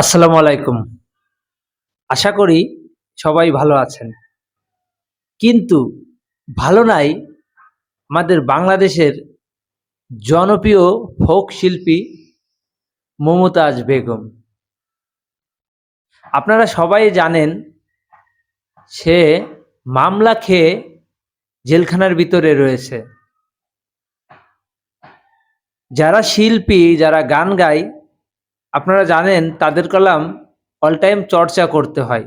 আসসালামু আলাইকুম। আশা করি সবাই ভালো আছেন। কিন্তু ভালো নাই আমাদের বাংলাদেশের জনপ্রিয় ফোক শিল্পী মমতাজ বেগম। আপনারা সবাই জানেন, সে মামলা খেয়ে জেলখানার ভিতরে রয়েছে। যারা শিল্পী, যারা গান গায় আপনারা জানেন তাদের কলাম অল টাইম চর্চা করতে হয়।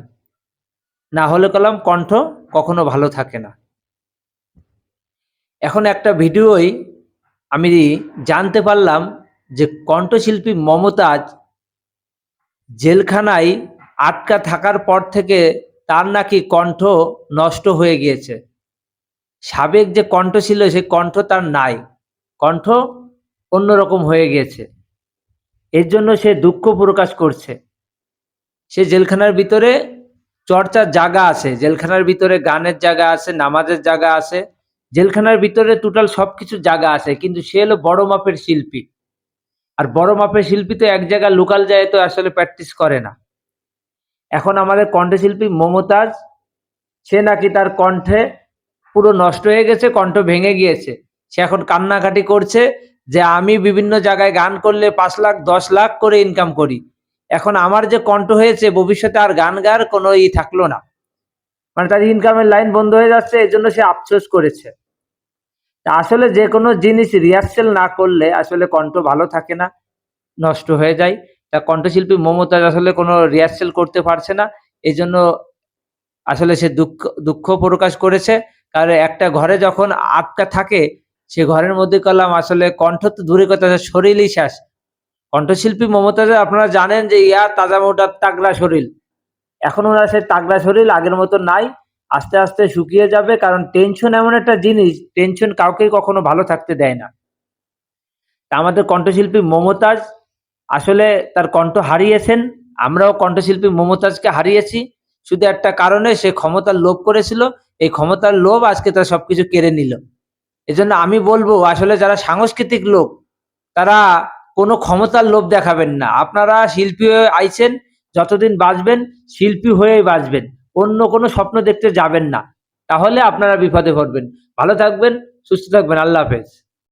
না হলে কলাম কণ্ঠ কখনো ভালো থাকে না। এখন একটা ভিডিওই আমি জানতে পারলাম যে কণ্ঠশিল্পী মমতাজ জেলখানায় আটকা থাকার পর থেকে তার নাকি কণ্ঠ নষ্ট হয়ে গিয়েছে। সাবেক যে কণ্ঠ ছিল, সেই কণ্ঠ তার নাই। কণ্ঠ অন্যরকম হয়ে গিয়েছে। এর জন্য সে দুঃখ প্রকাশ করছে। সে জেলখানার ভিতরে চর্চার জায়গা আছে, জেলখানার ভিতরে গানের জায়গা আছে, নামাজের জায়গা আছে, জেলখানার ভিতরে টোটাল সব কিছু জায়গা আছে, কিন্তু সে হলো বড় মাপের শিল্পী। আর বড় মাপের শিল্পী তো এক জায়গায় লোকাল যায় তো আসলে প্র্যাকটিস করে না। এখন আমাদের কণ্ঠশিল্পী মমতাজ, সে নাকি তার কণ্ঠে পুরো নষ্ট হয়ে গেছে, কণ্ঠ ভেঙে গিয়েছে। সে এখন কান্নাকাটি করছে যে আমি বিভিন্ন জায়গায় গান করলে পাঁচ লাখ, দশ লাখ করে ইনকাম করি। এখন আমার যে কণ্ঠ হয়েছে, ভবিষ্যতে আর গান গার কোনো ই থাকল না। মানে তার ইনকামের লাইন বন্ধ হয়ে যাচ্ছে, এই জন্য সে আফসোস করেছে। আসলে যে কোনো জিনিস রিহার্সেল না করলে আসলে কণ্ঠ ভালো থাকে না, নষ্ট হয়ে যায়। তা কণ্ঠশিল্পী মমতাজ আসলে কোনো রিহার্সেল করতে পারছে না, এই জন্য আসলে সে দুঃখ দুঃখ প্রকাশ করেছে। কারণ একটা ঘরে যখন আটকা থাকে সে ঘরের মধ্যে করলাম আসলে কণ্ঠ তো দূরে কথা শরীরই শ্বাস কণ্ঠশিল্পী মমতাজ, আপনারা জানেন যে ইয়া তাজা মোটা তাগড়া শরীর। এখন ওরা সে তাগড়া শরীর আগের মতো নাই, আস্তে আস্তে শুকিয়ে যাবে, কারণ টেনশন এমন একটা জিনিস টেনশন কাউকেই কখনো ভালো থাকতে দেয় না। তা আমাদের কণ্ঠশিল্পী মমতাজ, আসলে তার কণ্ঠ হারিয়েছেন, আমরাও কণ্ঠশিল্পী মমতাজকে হারিয়েছি। শুধু একটা কারণে, সে ক্ষমতার লোভ করেছিল, এই ক্ষমতার লোভ আজকে তার সবকিছু কেড়ে নিল। এজন্য আমি বলব, আসলে যারা সাংস্কৃতিক লোক, তারা কোনো ক্ষমতার লোভ দেখাবেন না। আপনারা শিল্পী হয়ে আইছেন, যতদিন বাঁচবেন, শিল্পী হয়েই বাঁচবেন। অন্য কোনো স্বপ্ন দেখতে যাবেন না। তাহলে আপনারা বিপদে পড়বেন। ভালো থাকবেন, সুস্থ থাকবেন। আল্লাহ হাফেজ।